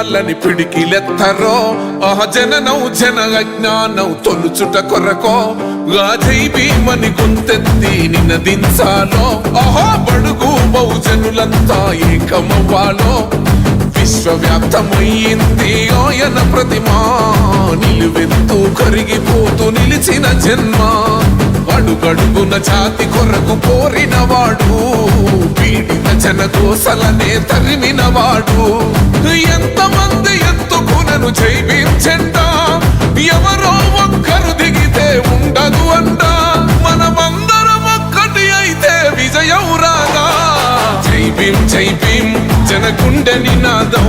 వాళ్ళని పిడికిలెత్తరో? ఆ జననం జన అజ్ఞానం తొలుచుట కొరకో? గాజై భీమని గుంతెత్తి నినదించాలో ఆహా బడుగు బహుజనులంతా ఏకమవ్వాలో? విశ్వవ్యాప్తమయ్యింది ఆయన ప్రతిమా నిలువెత్తు కరిగిపోతూ నిలిచిన జన్మ. అడుగడుగున జాతి కొరకు పోరిన వాడు. పీడిత జన కోసలనే తరిమిన వాడు ఎంతమంది ఎత్తుకునను జైవించండా? ఎవరో గుండె నినాదం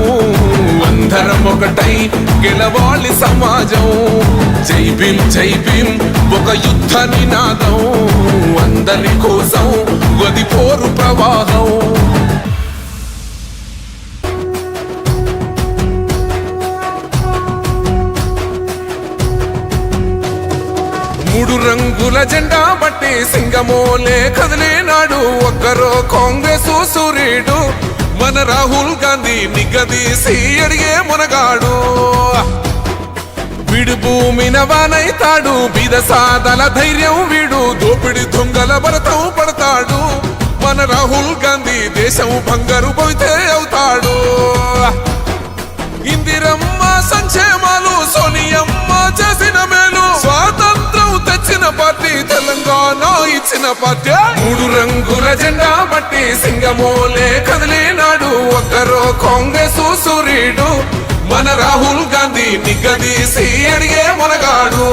అందరం ఒకటై గెలవాలి సమాజం. జై భీం జై భీం ఒక యుద్ధ నినాదం అందరి కోసం గది పోరు ప్రవాహం. మూడు రంగుల జెండా బట్టి సింగమోలే కదిలేనాడు. ఒక్కరో కాంగ్రెస్ సూర్యుడు. మన రాహుల్ గాంధీ నిగదీసి అడిగే మునగాడు. వీడు భూమిన వానైతాడు బీద సాదల ధైర్యం వీడు దోపిడి దొంగల భరతం పడతాడు. మన రాహుల్ గాంధీ దేశం బంగారు పోతే అవుతాడు. ఇందిరమ్మ సంక్షేమాలు సోనియమ్మ చేసిన తెచ్చిన పార్టీ తెలంగాణ ఇచ్చిన పార్టీ. మూడు రంగుల జెండా బట్టి సింగమోలే కదిలేనాడు. ఒక్కరో కాంగ్రెస్ సూర్యుడు. మన రాహుల్ గాంధీ నిగ్గదీసి అడిగే మొనగాడు.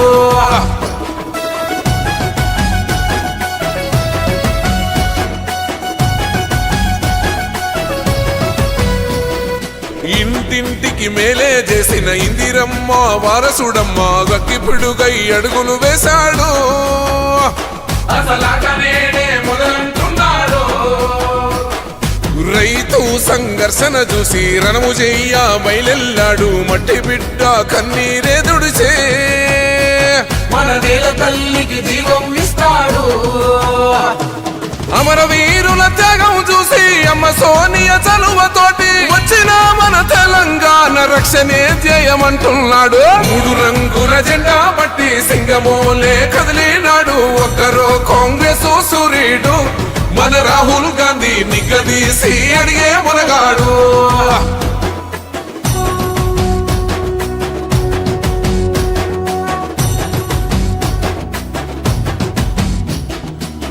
ఇంటింటికి మేలే చేసిన ఇందిరమ్మ వారసుడమ్మ గక్కిపిడుగై అడుగులు వేశాడు. రైతు సంఘర్షణ చూసి రణము చెయ్య బయలెల్లాడు మట్టి బిడ్డ కన్నీరే దుడిచే మన నేల తల్లికి జీవం ఇస్తాడు. అమరవీరుల త్యాగం చూసి అమ్మ సోనియ చలువతోటి వచ్చిన మన తెలంగాణ రక్షణే ధ్యేయమంటున్నాడు. మూడు రంగుల జెండా పట్టి సింగమోలే కదిలినాడు. ఒక్కరో కాంగ్రెస్ సూర్యుడు మన రాహుల్ గాంధీ నిగదీసి అడిగే మునగాడు.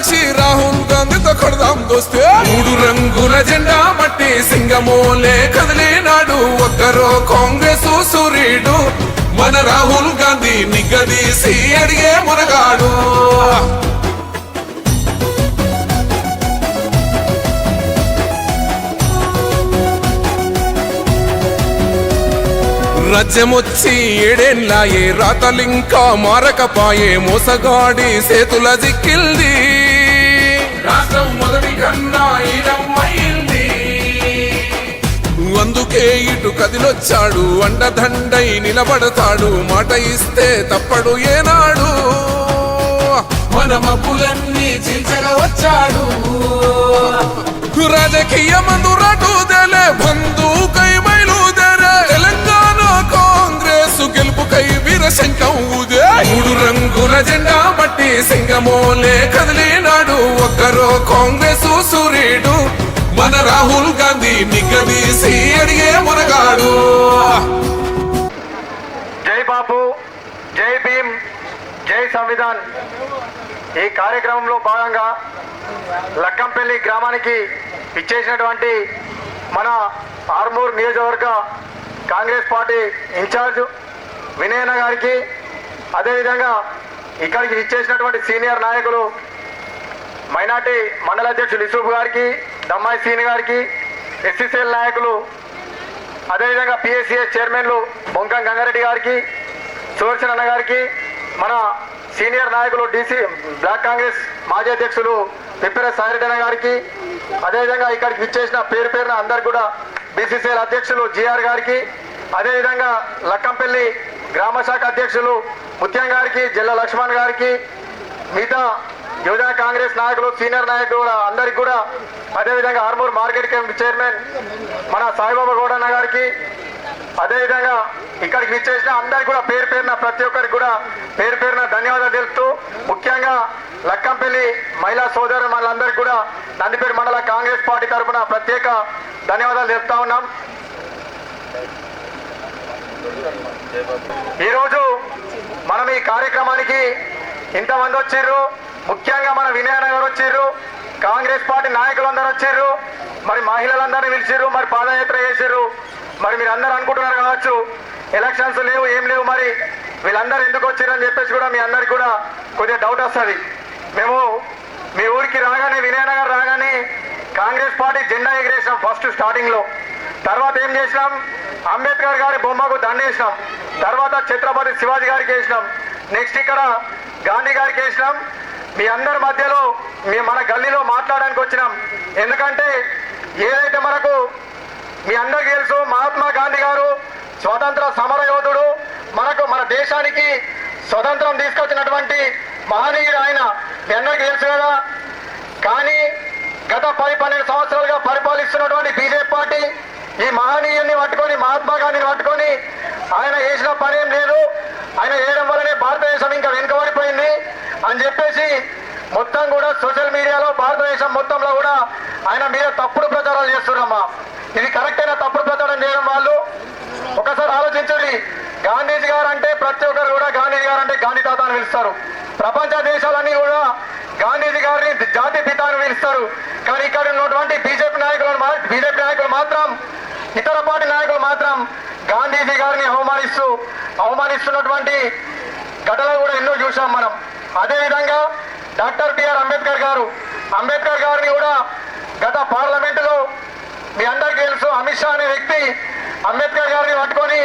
సాక్షి రాహుల్ గాంధీతో కొడదాం దోస్తే. మూడు రంగుల జెండా మట్టి సింగమోలే కదిలినాడు. ఒక్కరో కాంగ్రెస్ సూర్యుడు మన రాహుల్ గాంధీ నిగదీసి అడిగే మునగాడు. రాజ్యమొచ్చి ఏడేళ్ళాయే రాతలింకా మారకపాయే మోసగాడి సేతుల జిక్కిల్ది. రాష్ట్రం మొదటి కన్నా అందుకే ఇటు కదిలొచ్చాడు అండదండై నిలబడతాడు మాట ఇస్తే తప్పడు ఏనాడు. మన మబ్బులన్నీ చీల్చగా వచ్చాడు. రాజకీయ మందురాటు దేలే బంధుకై బయలుదేరే తెలంగాణ కాంగ్రెస్ గెలుపుకై వీరశంకం ఊదే. మూడు రంగుల జెండా బట్టి సింగమోలే కదిలినాడు. ఒక్కరో కాంగ్రెస్ సూర్యుడు. మన రాహుల్ గాంధీ నిగ్గదీసి అడిగే మునగాడు. జై బాబు జై భీమ్ జై సంవిధాన్. ఈ కార్యక్రమంలో భాగంగా లక్కంపల్లి గ్రామానికి ఇచ్చేసినటువంటి మన ఆర్మూర్ నియోజకవర్గ కాంగ్రెస్ పార్టీ ఇన్ఛార్జ్ వినయన గారికి అదేవిధంగా ఇక్కడికి ఇచ్చేసినటువంటి సీనియర్ నాయకులు మైనార్టీ మండల అధ్యక్షులు ఇసూఫ్ గారికి దమ్మాయి సీని గారికి ఎస్సీసీఎల్ నాయకులు అదేవిధంగా పిఎస్సిఎస్ చైర్మన్లు బొంకం గంగారెడ్డి గారికి సుదర్శన్ అన్న గారికి మన సీనియర్ నాయకులు డీసీ బ్లాక్ కాంగ్రెస్ మాజీ అధ్యక్షులు పిప్పిర సాయిరెడ్డి అన్న గారికి అదేవిధంగా ఇక్కడికి విచ్చేసిన పేరు పేరున అందరు కూడా బీసీసీఎల్ అధ్యక్షులు జిఆర్ గారికి అదేవిధంగా లక్కంపల్లి గ్రామ శాఖ అధ్యక్షులు ముత్యం గారికి జిల్లా లక్ష్మణ్ గారికి మిగతా యువజన కాంగ్రెస్ నాయకులు సీనియర్ నాయకులు కూడా అందరికి కూడా అదేవిధంగా ఆర్మూర్ మార్కెట్ కమిటీ చైర్మన్ మన సాయిబాబా గౌడన్న గారికి అదేవిధంగా ఇక్కడికి విచ్చేసిన అందరికి కూడా పేరు పేరున ప్రతి ఒక్కరికి కూడా పేరు పేరున ధన్యవాదాలు తెలుపుతూ ముఖ్యంగా లక్కంపల్లి మహిళా సోదరు మనందరికీ కూడా నందిపేట మండల కాంగ్రెస్ పార్టీ తరఫున ప్రత్యేక ధన్యవాదాలు తెలుపుతా ఉన్నాం. ఈరోజు మనం ఈ కార్యక్రమానికి ఇంతమంది వచ్చిర్రు ముఖ్యంగా మన వినయనగర్ వచ్చిర్రు కాంగ్రెస్ పార్టీ నాయకులందరూ వచ్చిర్రు మరి మహిళలందరినీ పిలిచిర్రు మరి పాదయాత్ర చేసిర్రు మరి మీరు అందరూ అనుకుంటున్నారు కావచ్చు ఎలక్షన్స్ లేవు ఏం లేవు మరి వీళ్ళందరూ ఎందుకు వచ్చిర్రు అని చెప్పేసి కూడా మీ అందరికి కూడా కొద్దిగా డౌట్ వస్తుంది. మేము మీ ఊరికి రాగానే వినయనగర్ రాగానే కాంగ్రెస్ పార్టీ జెండా ఎగిరేసాం ఫస్ట్ స్టార్టింగ్లో తర్వాత ఏం చేసినాం? అంబేద్కర్ గారి బొమ్మకు దండేసినాం. తర్వాత ఛత్రపతి శివాజీ గారికి వేసినాం. నెక్స్ట్ ఇక్కడ గాంధీ గారికి వేసినాం. మీ అందరి మధ్యలో మీ మన గల్లీలో మాట్లాడడానికి వచ్చినాం. ఎందుకంటే ఏదైతే మనకు మీ అందరికీ తెలుసు మహాత్మా గాంధీ గారు స్వాతంత్ర సమర యోధుడు మనకు మన దేశానికి స్వతంత్రం తీసుకొచ్చినటువంటి మహనీయుడు ఆయన. మీ అందరికీ తెలుసు కదా? కానీ గత పది పన్నెండు సంవత్సరాలుగా పరిపాలిస్తున్నటువంటి బీజేపీ పార్టీ ఈ మహనీయుల్ని పట్టుకొని మహాత్మా గాంధీని పట్టుకొని ఆయన చేసిన పని ఏం లేదు. ఆయన చేయడం వల్లనే భారతదేశం ఇంకా వెనుకబడిపోయింది అని చెప్పేసి మొత్తం కూడా సోషల్ మీడియాలో భారతదేశం మొత్తంలో కూడా ఆయన మీద తప్పుడు ప్రచారాలు చేస్తున్నారమ్మా. ఇది కరెక్ట్ అయిన తప్పుడు ప్రచారం చేయడం వాళ్ళు. ఒకసారి ఆలోచించండి. గాంధీజీ గారు అంటే ప్రతి ఒక్కరు కూడా గాంధీజీ గారు అంటే గాంధీ తాత అని పిలుస్తారు. ప్రపంచ దేశాలన్నీ కూడా గాంధీజీ గారిని జాతి పిత అని పిలుస్తారు. కానీ ఇక్కడ ఉన్నటువంటి బీజేపీ నాయకులను బీజేపీ నాయకులు మాత్రం ఇతర పార్టీ నాయకులు మాత్రం గాంధీజీ గారిని అవమానిస్తూ అవమానిస్తున్నటువంటి ఘటనలు కూడా ఎన్నో చూసాం మనం. అదేవిధంగా డాక్టర్ బిఆర్ అంబేద్కర్ గారు అంబేద్కర్ గారిని కూడా గత పార్లమెంటులో మీ అందరికీ తెలుసు అమిత్ షా అనే వ్యక్తి అంబేద్కర్ గారిని పట్టుకొని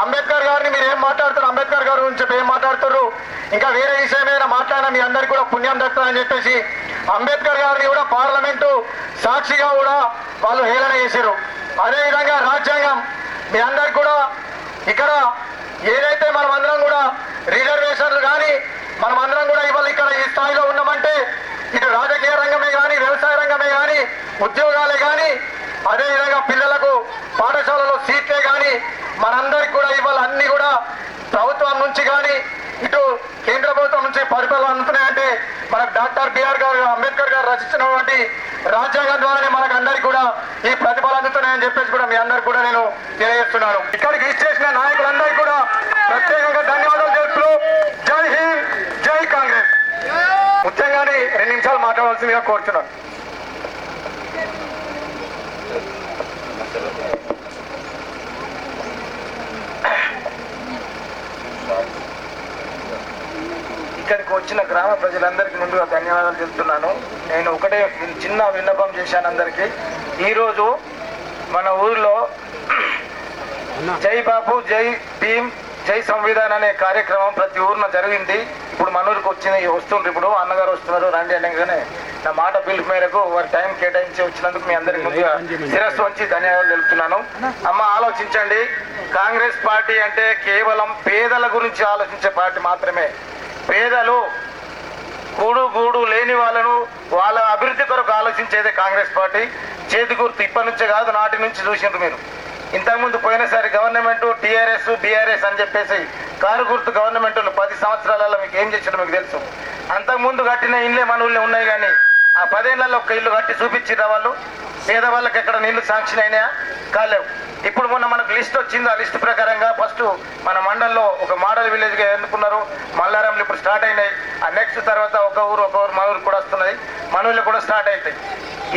అంబేద్కర్ గారిని మీరు ఏం మాట్లాడుతారు అంబేద్కర్ గారు గురించి ఏం మాట్లాడుతారు ఇంకా వేరే విషయం ఏదైనా మాట్లాడినా మీ అందరికీ కూడా పుణ్యం దక్కుతుందని చెప్పేసి అంబేద్కర్ గారిని కూడా పార్లమెంటు సాక్షిగా కూడా వాళ్ళు హేళన చేశారు అదేవిధంగా రాజ్యాంగం మీ అందరికి కూడా ఇక్కడ ఏదైతే మనం అందరం కూడా రిజర్వేషన్లు కానీ మనం అందరం కూడా ఇవాళ ఇక్కడ ఈ స్థాయిలో ఉన్నామంటే ఇటు రాజకీయ రంగమే కానీ వ్యవసాయ రంగమే కానీ ఉద్యోగాలే కానీ అదేవిధంగా పిల్లల పాఠశాలలో సీట్లే కానీ మనందరికి కూడా ఇవాళ అన్ని కూడా ప్రభుత్వం నుంచి కానీ ఇటు కేంద్ర ప్రభుత్వం నుంచి పరిపాలన అందుతున్నాయంటే మనకు డాక్టర్ బిఆర్ గారు అంబేద్కర్ గారు రచించినటువంటి రాజ్యాంగం ద్వారానే మనకు అందరికి కూడా ఈ ప్రతిఫలం అందుతున్నాయని చెప్పేసి కూడా మీ అందరికి కూడా నేను తెలియజేస్తున్నాను. ఇక్కడికి ఇచ్చేసిన నాయకులందరికీ కూడా ప్రత్యేకంగా ధన్యవాదాలు తెలుపుతూ జై హింద్ జై కాంగ్రెస్. ముఖ్యంగానే రెండు నిమిషాలు మాట్లాడవలసిందిగా కోరుతున్నాను ఇక్కడికి వచ్చిన గ్రామ ప్రజలందరికీ ముందుగా ధన్యవాదాలు చెప్తున్నాను. నేను ఒకటే చిన్న విన్నపం చేశాను అందరికీ. ఈరోజు మన ఊరిలో జై బాబు జై భీమ్ జై సంవిధాన్ అనే కార్యక్రమం ప్రతి ఊరిలో జరిగింది. ఇప్పుడు మన ఊరికి వచ్చింది వస్తుండ్రు ఇప్పుడు. అన్నగారు వస్తున్నారు రండి అనగానే నా మాట పిలుపు మేరకు వారి టైం కేటాయించి వచ్చినందుకు మీ అందరికి ముందుగా శిరస్సు వచ్చి ధన్యవాదాలు తెలుపుతున్నాను. అమ్మ ఆలోచించండి. కాంగ్రెస్ పార్టీ అంటే కేవలం పేదల గురించి ఆలోచించే పార్టీ మాత్రమే. పేదలు కూడు గూడు లేని వాళ్ళను వాళ్ళ అభివృద్ధి కొరకు ఆలోచించేదే కాంగ్రెస్ పార్టీ. చేతి గుర్తు ఇప్పటి నుంచే కాదు నాటి నుంచి చూసిండ్రు మీరు. ఇంతకుముందు పోయినసారి గవర్నమెంట్ టీఆర్ఎస్ బీఆర్ఎస్ అని చెప్పేసి కారు గుర్తు గవర్నమెంట్ పది సంవత్సరాలలో మీకు ఏం చేసిందో మీకు తెలుసు. అంతకుముందు కట్టిన ఇండ్లే మన ఊళ్ళో ఉన్నాయి కానీ ఆ పదేళ్ళలో ఒక ఇల్లు కట్టి చూపించిరా వాళ్ళు? పేదవాళ్ళకి ఎక్కడ నీళ్ళు శాంక్షన్ అయినాయా? కాలేవు. ఇప్పుడు మొన్న మనకు లిస్ట్ వచ్చింది. ఆ లిస్ట్ ప్రకారంగా ఫస్ట్ మన మండల్లో ఒక మోడల్ విలేజ్గా ఎన్నుకున్నారు మల్లారంలు ఇప్పుడు స్టార్ట్ అయినాయి. ఆ నెక్స్ట్ తర్వాత ఒక ఊరు ఒక ఊరు మా ఊరు కూడా వస్తున్నాయి. మన ఊళ్ళో కూడా స్టార్ట్ అవుతాయి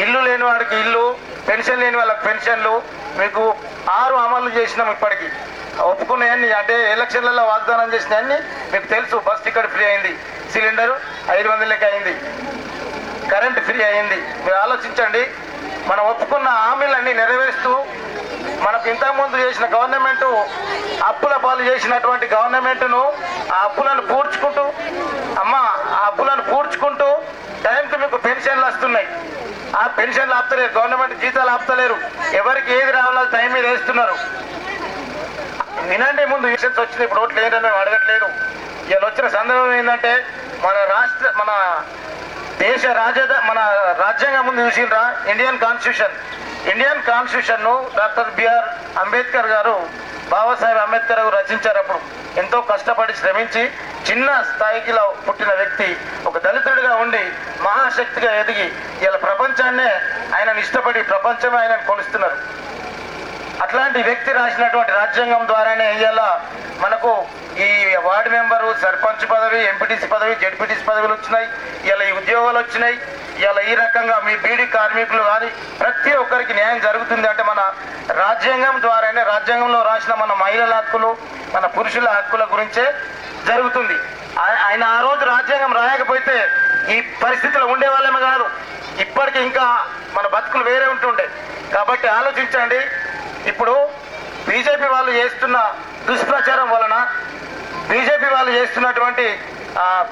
ఇల్లు లేని వాడికి ఇల్లు పెన్షన్ లేని వాళ్ళకి పెన్షన్లు మీకు ఆరు అమలు చేసినాం ఇప్పటికి. ఒప్పుకున్నాయన్ని అంటే ఎలక్షన్లలో వాగ్దానం చేసినవన్నీ మీకు తెలుసు బస్ టికెట్ ఫ్రీ అయింది. సిలిండర్ ఐదు వందలకి అయింది. కరెంట్ ఫ్రీ అయింది. మీరు ఆలోచించండి. మనం ఒప్పుకున్న హామీలన్నీ నెరవేరుస్తూ మనకు ఇంతకుముందు చేసిన గవర్నమెంట్ అప్పుల పాలు చేసినటువంటి గవర్నమెంట్ను ఆ అప్పులను పూడ్చుకుంటూ అమ్మ ఆ అప్పులను పూడ్చుకుంటూ టైంకి మీకు పెన్షన్లు వస్తున్నాయి. ఆ పెన్షన్లు ఆపుతలేరు. గవర్నమెంట్ జీతాలు ఆపుతలేరు. ఎవరికి ఏది రావాలో టైం మీద వేస్తున్నారు. వినండి ముందు విషన్స్ వచ్చింది ఇప్పుడు ఓట్లు ఏంటని మేము అడగట్లేదు. ఇలా వచ్చిన సందర్భం ఏంటంటే మన రాష్ట్ర మన దేశ రాజధ మన రాజ్యాంగం ముందు చూసిండ్రా? Indian constitution Indian కాన్స్టిట్యూషన్ను doctor B R Ambedkar garu Babasaheb Ambedkar గారు రచించారు అప్పుడు ఎంతో కష్టపడి శ్రమించి చిన్న స్థాయికిలో పుట్టిన వ్యక్తి ఒక దళితుడిగా ఉండి మహాశక్తిగా ఎదిగి ఇలా ప్రపంచాన్నే ఆయనను ఇష్టపడి ప్రపంచమే ఆయనను కొలుస్తున్నారు. అట్లాంటి వ్యక్తి రాసినటువంటి రాజ్యాంగం ద్వారానే ఇవాళ మనకు ఈ వార్డు మెంబరు సర్పంచ్ పదవి ఎంపీటీసీ పదవి జడ్పీటీసీ పదవులు వచ్చినాయి. ఇలా ఈ ఉద్యోగాలు వచ్చినాయి. ఇలా ఈ రకంగా మీ బీడీ కార్మికులు కానీ ప్రతి ఒక్కరికి న్యాయం జరుగుతుంది అంటే మన రాజ్యాంగం ద్వారానే రాజ్యాంగంలో రాసిన మన మహిళల హక్కులు మన పురుషుల హక్కుల గురించే జరుగుతుంది. ఆయన ఆ రోజు రాజ్యాంగం రాయకపోతే ఈ పరిస్థితిలో ఉండేవాళ్ళేమో కాదు. ఇప్పటికి ఇంకా మన బతుకులు వేరే ఉంటుండే. కాబట్టి ఆలోచించండి. ఇప్పుడు బీజేపీ వాళ్ళు చేస్తున్న దుష్ప్రచారం వలన బీజేపీ వాళ్ళు చేస్తున్నటువంటి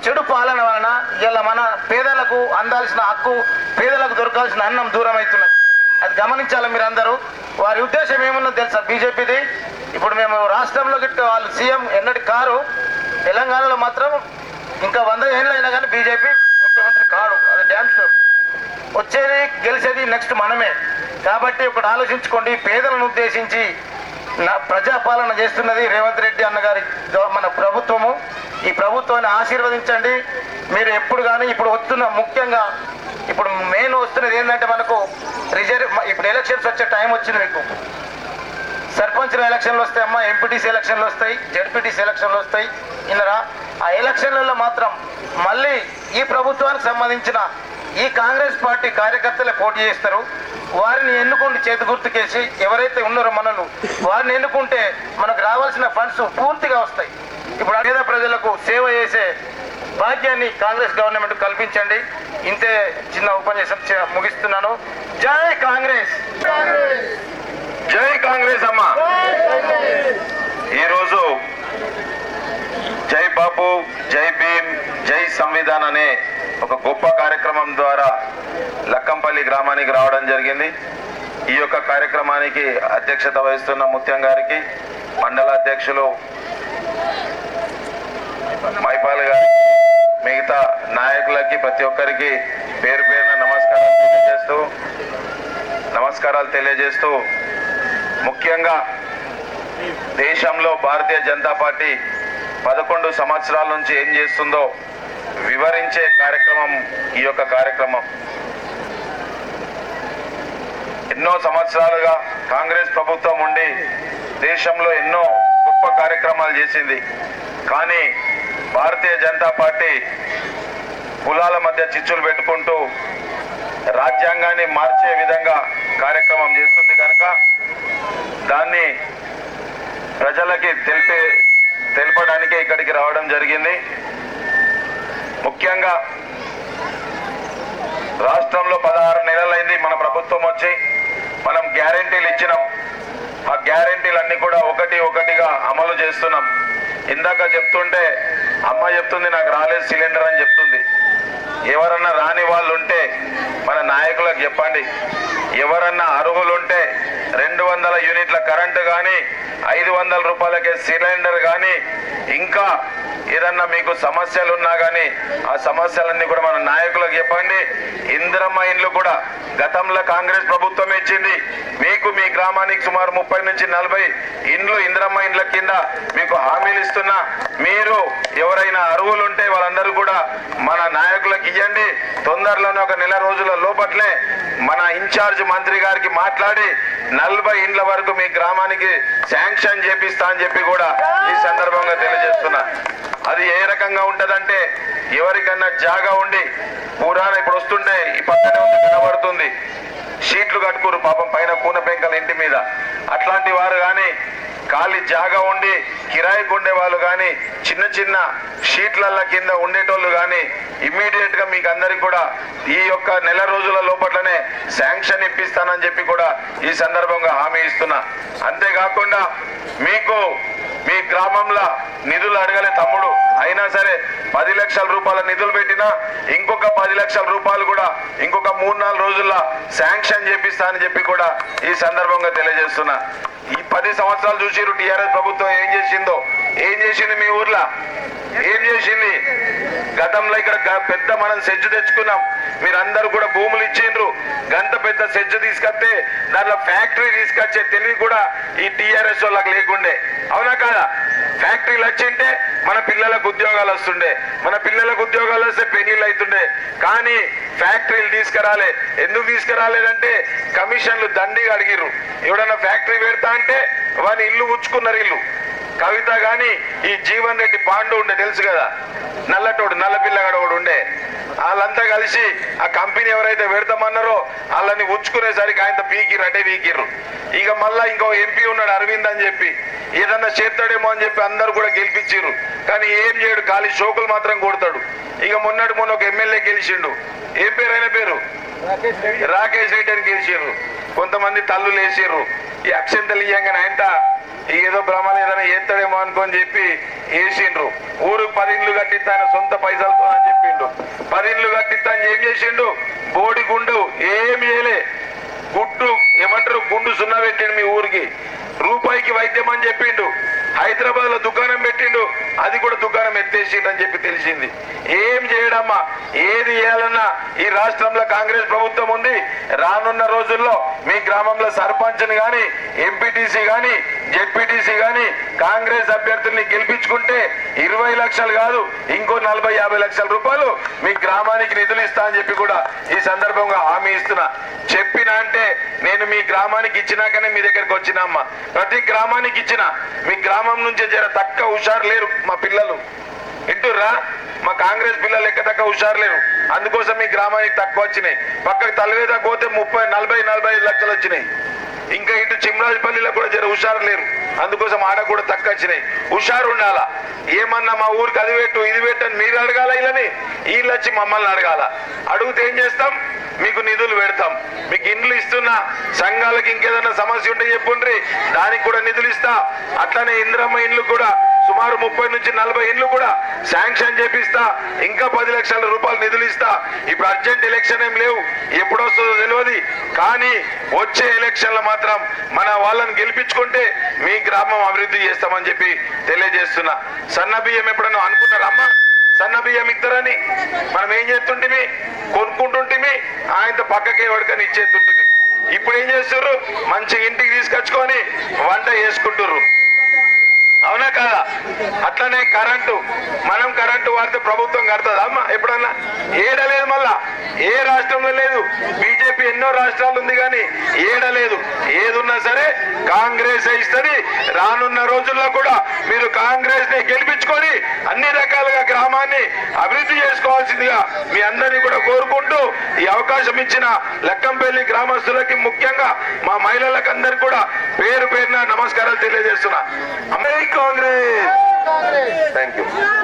చెడు పాలన వలన ఇలా మన పేదలకు అందాల్సిన హక్కు పేదలకు దొరకాల్సిన అన్నం దూరం అవుతున్నది అది గమనించాలి మీరందరూ. వారి ఉద్దేశం ఏమున్నది తెలుసా బీజేపీది? ఇప్పుడు మేము రాష్ట్రంలో గిట్ట వాళ్ళు సీఎం ఎన్నటి కారు తెలంగాణలో మాత్రం ఇంకా వంద ఏళ్ళు అయినా కానీ బీజేపీ ముఖ్యమంత్రి కాడు అది డ్యామ్ షూర్ వచ్చేది గెలిచేది నెక్స్ట్ మనమే. కాబట్టి ఒకటి ఆలోచించుకోండి పేదలను ఉద్దేశించి నా ప్రజాపాలన చేస్తున్నది రేవంత్ రెడ్డి అన్నగారి మన ప్రభుత్వము. ఈ ప్రభుత్వాన్ని ఆశీర్వదించండి. మీరు ఎప్పుడు కానీ ఇప్పుడు వస్తున్న ముఖ్యంగా ఇప్పుడు మెయిన్ వస్తున్నది ఏంటంటే మనకు రిజర్వ్ ఇప్పుడు ఎలక్షన్స్ వచ్చే టైం వచ్చింది మీకు. సర్పంచ్ ఎలక్షన్లు వస్తాయి అమ్మా ఎంపీటీసీ ఎలక్షన్లు వస్తాయి జడ్పీటీసీ ఎలక్షన్లు వస్తాయి. ఇందరా ఆ ఎలక్షన్లలో మాత్రం మళ్ళీ ఈ ప్రభుత్వానికి సంబంధించిన ఈ కాంగ్రెస్ పార్టీ కార్యకర్తలే పోటీ చేస్తారు. వారిని ఎన్నుకుంటే చేతి గుర్తుకేసి ఎవరైతే ఉన్నారో మనలు వారిని ఎన్నుకుంటే మనకు రావాల్సిన ఫండ్స్ పూర్తిగా వస్తాయి. ఇప్పుడు పేద ప్రజలకు సేవ చేసే భాగ్యాన్ని కాంగ్రెస్ గవర్నమెంట్ కల్పించండి. ఇంతే చిన్న ఉపన్యాసం ముగిస్తున్నాను. జై కాంగ్రెస్! జై కాంగ్రెస్ అమ్మ! ఈరోజు జై బాపు జై భీమ్ జై సంవిధాన్ అనే ఒక గొప్ప కార్యక్రమం ద్వారా లక్కంపల్లి గ్రామానికి రావడం జరిగింది. ఈ యొక్క కార్యక్రమానికి అధ్యక్షత వహిస్తున్న ముత్యం గారికి మండల అధ్యక్షులు మైపాల్ గారికి మిగతా నాయకులకి ప్రతి ఒక్కరికి పేరు పేరున నమస్కారాలు తెలియజేస్తూ నమస్కారాలు తెలియజేస్తూ ముఖ్యంగా దేశంలో భారతీయ జనతా పార్టీ పదకొండు సంవత్సరాల నుంచి ఏం చేస్తుందో వివరించే కార్యక్రమం ఈ యొక్క కార్యక్రమం. ఎన్నో సంవత్సరాలుగా కాంగ్రెస్ ప్రభుత్వం ఉండి దేశంలో ఎన్నో గొప్ప కార్యక్రమాలు చేసింది. కానీ భారతీయ జనతా పార్టీ కులాల మధ్య చిచ్చులు పెట్టుకుంటూ రాజ్యాంగాన్ని మార్చే విధంగా కార్యక్రమం చేస్తుంది కనుక దాన్ని ప్రజలకి తెలిపే తెలపడానికే ఇక్కడికి రావడం జరిగింది. ముఖ్యంగా రాష్ట్రంలో పదహారు నెలలైంది మన ప్రభుత్వం వచ్చి మనం గ్యారెంటీలు ఇచ్చినాం. ఆ గ్యారంటీలన్నీ కూడా ఒకటి ఒకటిగా అమలు చేస్తున్నాం. ఇందాక చెప్తుంటే అమ్మ చెప్తుంది నాకు రాలేదు సిలిండర్ అని చెప్తుంది. ఎవరన్నా రాని వాళ్ళు ఉంటే మన నాయకులకు చెప్పండి. ఎవరన్నా అర్హులుంటే రెండు వందల యూనిట్ల కరెంటు కానీ ఐదు వందల రూపాయలకే సిలిండర్ కానీ ఇంకా ఏదన్నా మీకు సమస్యలు ఉన్నా కానీ ఆ సమస్యలన్నీ కూడా మన నాయకులకు చెప్పండి. ఇందిరమ్మ ఇండ్లు కూడా గతంలో కాంగ్రెస్ ప్రభుత్వం ఇచ్చింది. మీకు మీ గ్రామానికి సుమారు ముప్పై నుంచి నలభై ఇండ్లు ఇందిరమ్మ ఇండ్ల కింద మీకు హామీలు ఇస్తున్నా. మీరు ఎవరైనా అరువులు ఉంటే వాళ్ళందరూ కూడా మన నాయకులకు ఇవ్వండి తొందరలోనే ఒక నెల రోజుల లోపట్లే మన ఇన్ఛార్జ్ మంత్రి గారికి మాట్లాడి నలభై ఇండ్ల వరకు మీ గ్రామానికి శాంక్షన్ చేపిస్తా అని చెప్పి కూడా ఈ సందర్భంగా తెలియజేస్తున్నా. అది ఏ రకంగా ఉంటదంటే ఎవరికన్నా జాగా ఉండి పురాణ ఇప్పుడు వస్తుంటే ఈ పక్కనే ఉంది కనబడుతుంది. షీట్లు కట్టుకోరు పాపం పైన కూన పెంకల ఇంటి మీద. అట్లాంటి వారు ఖాళీ జాగా ఉండి కిరాయికి ఉండేవాళ్ళు కానీ చిన్న చిన్న షీట్లల్ల కింద ఉండేటోళ్ళు కానీ ఇమ్మీడియట్గా మీకు అందరికి కూడా ఈ యొక్క నెల రోజుల లోపట్లనే శాంక్షన్ ఇప్పిస్తానని చెప్పి కూడా ఈ సందర్భంగా హామీ ఇస్తున్నా. అంతేకాకుండా మీకు మీ గ్రామంలో నిధులు అడగలే తమ్ముడు అయినా సరే పది లక్షల రూపాయల నిధులు పెట్టినా ఇంకొక పది లక్షల రూపాయలు కూడా ఇంకొక మూడు నాలుగు రోజుల్లో శాంక్షన్ చేపిస్తా అని చెప్పి కూడా ఈ సందర్భంగా తెలియజేస్తున్నా. ఈ పది సంవత్సరాలు చూసిరు టిఆర్ఎస్ ప్రభుత్వం ఏం చేసిందో? ఏం చేసింది మీ ఊర్లో? ఏం చేసింది గతంలో ఇక్కడ పెద్ద మనం సెజ్జు తెచ్చుకున్నాం. మీరందరూ కూడా భూములు ఇచ్చిండ్రు. గంత పెద్ద సెజ్జు తీసుకొస్తే దాంట్లో ఫ్యాక్టరీ తీసుకొచ్చే తెలివి కూడా ఈ టీఆర్ఎస్ వాళ్ళకి లేకుండే. అవునా కాదా? ఫ్యాక్టరీలు వచ్చింటే మన పిల్లలకు ఉద్యోగాలు వస్తుండే. మన పిల్లలకు ఉద్యోగాలు వస్తే పెనీళ్ళు అవుతుండే కానీ ఫ్యాక్టరీలు తీసుకురాలే. ఎందుకు తీసుకురాలేదంటే కమిషన్లు దండిగా అడిగిర్రు. ఎవడన్నా ఫ్యాక్టరీ పెడతా అంటే వాని ఇల్లు ఉచ్చుకున్నారు ఇల్లు. కవిత గాని ఈ జీవన్ రెడ్డి పాండు ఉండే తెలుసు కదా? నల్లటోడు నల్ల పిల్లగాడు ఒకడు ఉండే. వాళ్ళంతా కలిసి ఆ కంపెనీ ఎవరైతే పెడతామన్నారో వాళ్ళని ఉంచుకునేసరికి ఆయన పీకిర్రు అంటే పీకిర్రు. ఇక మళ్ళా ఇంకో ఎంపీ ఉన్నాడు అరవింద్ అని చెప్పి. ఏదన్నా చేస్తాడేమో అని చెప్పి అందరు కూడా గెలిపించిర్రు. కానీ ఏం చేయడు ఖాళీ షోకులు మాత్రం కొడతాడు. ఇక మొన్నటి మొన్న ఒక ఎమ్మెల్యే గెలిచిండు. ఏం పేరు ఆయన పేరు? రాకేష్ రెడ్డి. అని గెలిచిర్రు కొంతమంది తల్లులు వేసిర్రు. ఈ అక్షంతలు ఇయ్యంగానే ఆయన ఏదో బ్రహ్మలు ఏదైనా ఏత్తడేమో అనుకొని చెప్పి వేసిండ్రు ఊరు పది ఇండ్లు కట్టిస్తా ఆయన సొంత పైసలతో అని చెప్పిండు పది ఇండ్లు కట్టిస్తా అని ఏం చేసిండు బోడి గుండు ఏమి చేయలే. గుడ్డు ఏమంటారు? గుండు సున్నా పెట్టిండు మీ ఊరికి. రూపాయికి వైద్యం అని చెప్పిండు హైదరాబాద్లో దుకాణం పెట్టిండు. అది కూడా దుకాణం ఎత్తేసిండు అని చెప్పి తెలిసింది. ఏం చేయడమ్మా? ఏది చేయాలన్నా ఈ రాష్ట్రంలో కాంగ్రెస్ ప్రభుత్వం ఉంది. రానున్న రోజుల్లో మీ గ్రామంలో సర్పంచ్ని గాని ఎంపీటీసీ గాని జెడ్పీటీసీ గాని కాంగ్రెస్ అభ్యర్థుల్ని గెలిపించుకుంటే ఇరవై లక్షలు కాదు ఇంకో నలభై యాభై లక్షల రూపాయలు మీ గ్రామానికి నిధులు ఇస్తా అని చెప్పి కూడా ఈ సందర్భంగా హామీ ఇస్తున్నా. చెప్పిన అంటే నేను మీ గ్రామానికి ఇచ్చినాకనే మీ దగ్గరికి వచ్చినమ్మా ప్రతి గ్రామానికి ఇచ్చిన. మీ గ్రామ నుంచే జర తక్క హుషారు లేరు మా పిల్లలు. వింటుర్రా? మా కాంగ్రెస్ పిల్లలు ఎక్క తక్క హుషారు లేరు. అందుకోసం మీ గ్రామానికి తక్కువ వచ్చినాయి. పక్కకు తలవేదా పోతే ముప్పై నలభై నలభై ఐదు లక్షలు వచ్చినాయి. ఇంకా ఇటు చిమ్రాజపల్లిలో కూడా జర హుషారు లేరు. అందుకోసం ఆడ కూడా తక్కువ వచ్చినాయి. హుషారు ఉండాలా? ఏమన్నా మా ఊరికి అది పెట్టు ఇది పెట్టు అని మీరు అడగాల ఇళ్ళని వీళ్ళు వచ్చి మమ్మల్ని అడగాల. అడిగితే ఏం చేస్తాం? మీకు నిధులు పెడతాం. మీకు ఇండ్లు ఇస్తున్నా సంఘాలకు ఇంకేదైనా సమస్య ఉంటే చెప్పుండ్రి. దానికి కూడా నిధులు ఇస్తా. అట్లనే ఇంద్రమ్మ ఇండ్లు కూడా సుమారు ముప్పై నుంచి నలభై ఇండ్లు కూడా శాంక్షన్ చేపిస్తా ఇంకా పది లక్షల రూపాయలు నిధులు ఇస్తా. ఇప్పుడు అర్జెంట్ ఎలక్షన్ ఏం లేవు ఎప్పుడు వస్తుందో తెలియదు కానీ వచ్చే ఎలక్షన్లు మాత్రం మన వాళ్ళని గెలిపించుకుంటే మీ గ్రామం అభివృద్ధి చేస్తామని చెప్పి తెలియజేస్తున్నా. సన్న బియ్యం ఎప్పుడన్నా అనుకున్నారమ్మా సన్న బియ్యం ఇద్దరని మనం ఏం చేస్తుంటిమి? కొనుక్కుంటుంటిమి? ఆయనతో పక్కకే ఎవరికని ఇచ్చేస్తుంటిమి. ఇప్పుడు ఏం చేస్తుర్రు? మంచి ఇంటికి తీసుకొచ్చుకొని వంట చేసుకుంటుర్రు. అవునా కాదా? అట్లనే కరెంటు మనం కరెంటు వాడితే ప్రభుత్వం కడుతుందా అమ్మా? ఎప్పుడన్నా? ఏడలేదు మళ్ళా. ఏ రాష్ట్రంలో లేదు. బీజేపీ ఎన్నో రాష్ట్రాలు ఉంది కానీ ఏడలేదు. ఏదున్నా సరే కాంగ్రెస్ ఇస్తుంది. రానున్న రోజుల్లో కూడా మీరు కాంగ్రెస్ని గెలిపించుకొని అన్ని రకాలుగా గ్రామాన్ని అభివృద్ధి చేసుకోవాల్సిందిగా మీ అందరినీ కూడా కోరుకుంటూ ఈ అవకాశం ఇచ్చిన లక్కంపల్లి గ్రామస్తులకి ముఖ్యంగా మా మహిళలకు అందరికి కూడా పేరు పేరున నమస్కారాలు తెలియజేస్తున్నా. America Congress! Thank you.